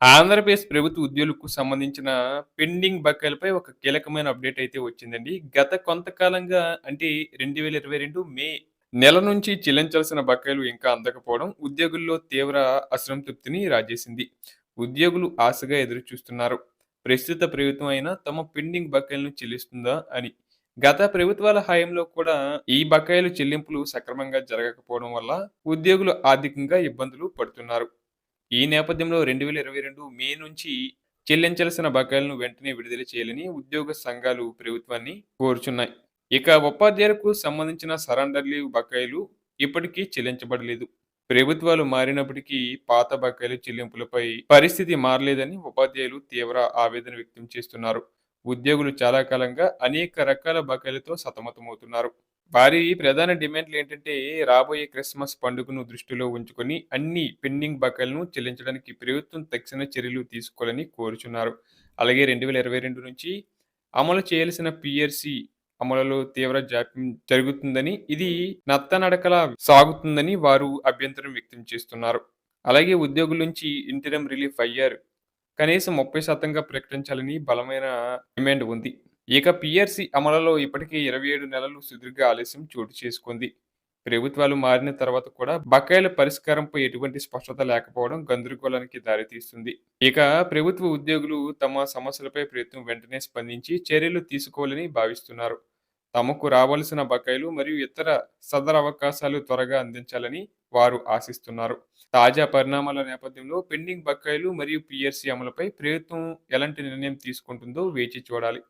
ఆంధ్రప్రదేశ్ ప్రభుత్వ ఉద్యోగులకు సంబంధించిన పెండింగ్ బకాయిలపై ఒక కీలకమైన అప్డేట్ అయితే వచ్చిందండి. గత కొంతకాలంగా అంటే 2022 మే నెల నుంచి చెల్లించాల్సిన బకాయిలు ఇంకా అందకపోవడం ఉద్యోగుల్లో తీవ్ర అసంతృప్తిని రాజేసింది. ఉద్యోగులు ఆశగా ఎదురుచూస్తున్నారు. ప్రస్తుత ప్రభుత్వం అయినా తమ పెండింగ్ బకాయిలను చెల్లిస్తుందా అని. గత ప్రభుత్వాల హయాంలో కూడా ఈ బకాయిలు చెల్లింపులు సక్రమంగా జరగకపోవడం వల్ల ఉద్యోగులు ఆర్థికంగా ఇబ్బందులు పడుతున్నారు. ఈ నేపథ్యంలో 2022 మే నుంచి చెల్లించాల్సిన బకాయిలను వెంటనే విడుదల చేయాలని ఉద్యోగ సంఘాలు ప్రభుత్వాన్ని కోరుచున్నాయి. ఇక ఉపాధ్యాయులకు సంబంధించిన సరెండర్ లీవ్ బకాయిలు ఇప్పటికీ చెల్లించబడలేదు. ప్రభుత్వాలు మారినప్పటికీ పాత బకాయిలు చెల్లింపులపై పరిస్థితి మారలేదని ఉపాధ్యాయులు తీవ్ర ఆవేదన వ్యక్తం చేస్తున్నారు. ఉద్యోగులు చాలా కాలంగా అనేక రకాల బకాయిలతో సతమతమవుతున్నారు. వారి ప్రధాన డిమాండ్లు ఏంటంటే రాబోయే క్రిస్మస్ పండుగను దృష్టిలో ఉంచుకొని అన్ని పెండింగ్ బకాయిలను చెల్లించడానికి ప్రభుత్వం తక్షణ చర్యలు తీసుకోవాలని కోరుచున్నారు. అలాగే 2022 నుంచి అమలు చేయాల్సిన పీఆర్సీ అమలులో తీవ్ర జాప్యం జరుగుతుందని, ఇది నత్తనడకల సాగుతుందని వారు అభ్యంతరం వ్యక్తం చేస్తున్నారు. అలాగే ఉద్యోగుల నుంచి ఇంటరం రిలీఫ్ అయ్యారు కనీసం 30% ప్రకటించాలని బలమైన డిమాండ్ ఉంది. ఇక పీఆర్సీ అమలులో ఇప్పటికే 27 నెలలు సుదీర్ఘ ఆలస్యం చోటు చేసుకుంది. ప్రభుత్వాలు మారిన తర్వాత కూడా బకాయిల పరిష్కారంపై ఎటువంటి స్పష్టత లేకపోవడం గందరగోళానికి దారితీస్తుంది. ఇక ప్రభుత్వ ఉద్యోగులు తమ సమస్యలపై ప్రభుత్వం వెంటనే స్పందించి చర్యలు తీసుకోవాలని భావిస్తున్నారు. తమకు రావాల్సిన బకాయిలు మరియు ఇతర సదర అవకాశాలు త్వరగా అందించాలని వారు ఆశిస్తున్నారు. తాజా పరిణామాల నేపథ్యంలో పెండింగ్ బకాయిలు మరియు పిఆర్సీ అమలుపై ప్రభుత్వం ఎలాంటి నిర్ణయం తీసుకుంటుందో వేచి చూడాలి.